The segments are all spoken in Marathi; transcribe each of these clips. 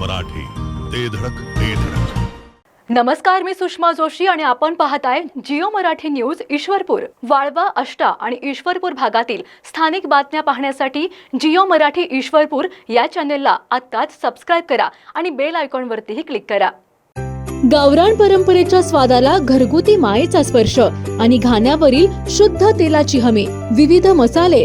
मराठी. ते धडक ते धडक. नमस्कार मी सुषमा जोशी आणि आपण पाहताय जिओ मराठी न्यूज ईश्वरपूर. वाळवा अष्टा आणि ईश्वरपूर भागातील स्थानिक बातम्या पाहण्यासाठी जिओ मराठी ईश्वरपूर या चॅनेलला आत्ताच सबस्क्राईब करा आणि बेल आयकॉनवरतीही क्लिक करा. गावरान परंपरेच्या स्वादाला घरगुती मायेचा स्पर्श आणि घाण्यावरील शुद्ध तेलाची हमी विविध मसाले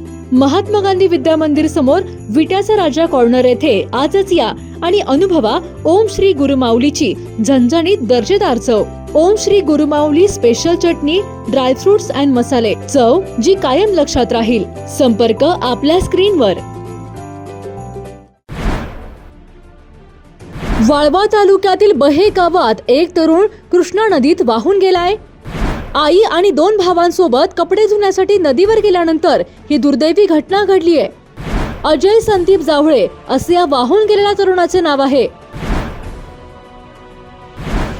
महात्मा गांधी विद्या मंदिर समोर विट्याचा राजा कॉर्नर येथे आजच या आणि अनुभवा ओम श्री गुरुमाऊलीची झणझणीत दर्जेदार चव. ओम श्री गुरुमाऊली स्पेशल चटणी ड्रायफ्रुट्स अँड मसाले चव जी कायम लक्षात राहील. संपर्क आपल्या स्क्रीनवर. वाळवा तालुक्यातील बहे गावात एक तरुण कृष्णा नदीत वाहून गेलाय. आई आणि दोन भावांसोबत कपडे धुण्यासाठी नदीवर गेल्यानंतर ही दुर्दैवी घटना घडली आहे. अजय संदीप जावळे असे या वाहून गेलेल्या तरुणाचे नाव आहे.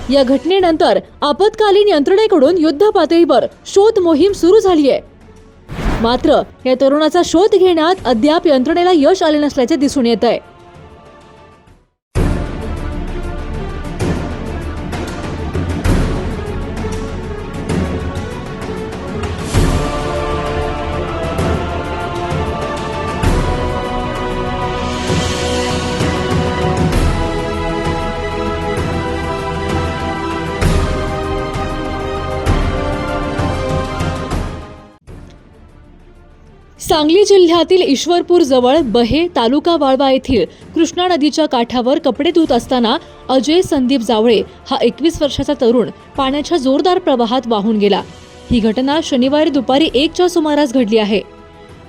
या घटनेनंतर आपत्कालीन यंत्रणेकडून युद्ध पातळीवर शोध मोहीम सुरू झाली आहे. मात्र या तरुणाचा शोध घेण्यात अद्याप यंत्रणेला यश आले नसल्याचे दिसून येत आहे. सांगली जिल्ह्यातील ईश्वरपूर जवळ बहे तालुका वाळवा येथील कृष्णा नदीच्या काठावर कपडे धुत असताना अजय संदीप जावळे हा एकवीस वर्षाचा तरुण पाण्याच्या जोरदार प्रवाहात वाहून गेला. ही घटना शनिवारी दुपारी एकच्या सुमारास घडली आहे.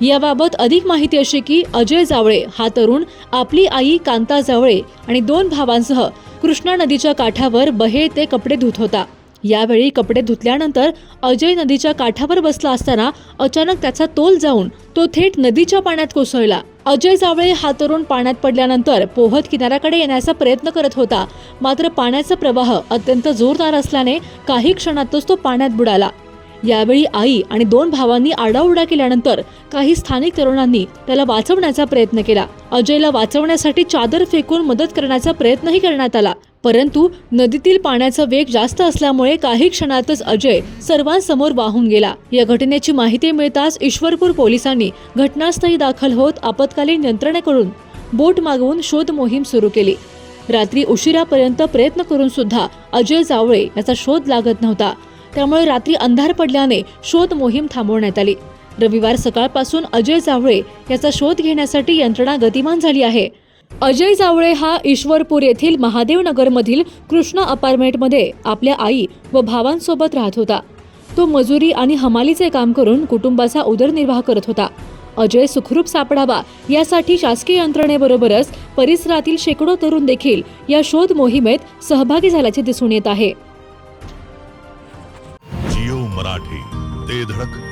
याबाबत अधिक माहिती अशी की अजय जावळे हा तरुण आपली आई कांता जावळे आणि दोन भावांसह कृष्णा नदीच्या काठावर बहे ते कपडे धुत होता. यावेळी कपडे धुतल्यानंतर अजय नदीच्या काठावर बसला असताना अचानक त्याचा तोल जाऊन तो थेट नदीच्या पाण्यात कोसळला. अजय जावळे हा तरुण पाण्यात पडल्यानंतर पोहत किनाऱ्याकडे येण्याचा प्रयत्न करत होता. मात्र पाण्याचा प्रवाह अत्यंत जोरदार असल्याने काही क्षणातच तो पाण्यात बुडाला. यावेळी आई आणि दोन भावांनी आडाउडा केल्यानंतर काही स्थानिक तरुणांनी त्याला वाचवण्याचा प्रयत्न केला. अजयला वाचवण्यासाठी चादर फेकून मदत करण्याचा प्रयत्नही करण्यात आला. परंतु नदीतील पाण्याचा वेग जास्त असल्यामुळे काही क्षणातच अजय सर्वांसमोर वाहून गेला. या घटनेची माहिती मिळताच ईश्वरपूर पोलिसांनी घटनास्थळी दाखल होत आपत्कालीन यंत्रणेकडून बोट मागवून शोध मोहीम सुरू केली. रात्री उशिरापर्यंत प्रयत्न करून सुद्धा अजय जावळे याचा शोध लागत नव्हता. त्यामुळे रात्री अंधार पडल्याने शोध मोहीम थांबवण्यात आली. रविवार सकाळपासून अजय जावळे याचा शोध घेण्यासाठी यंत्रणा गतिमान झाली आहे. अजय जावळे हा ईश्वरपूर येथील महादेवनगरमधील कृष्ण कृष्णा अपार्टमेंटमध्ये आपल्या आई व भावांसोबत राहत होता. तो मजुरी आणि हमालीचे काम करून कुटुंबाचा उदरनिर्वाह करत होता. अजय सुखरूप सापडावा यासाठी शासकीय यंत्रणेबरोबरच परिसरातील शेकडो तरुण देखील या शोध मोहिमेत सहभागी झाल्याचे दिसून येत आहे. मराठी. ते धडक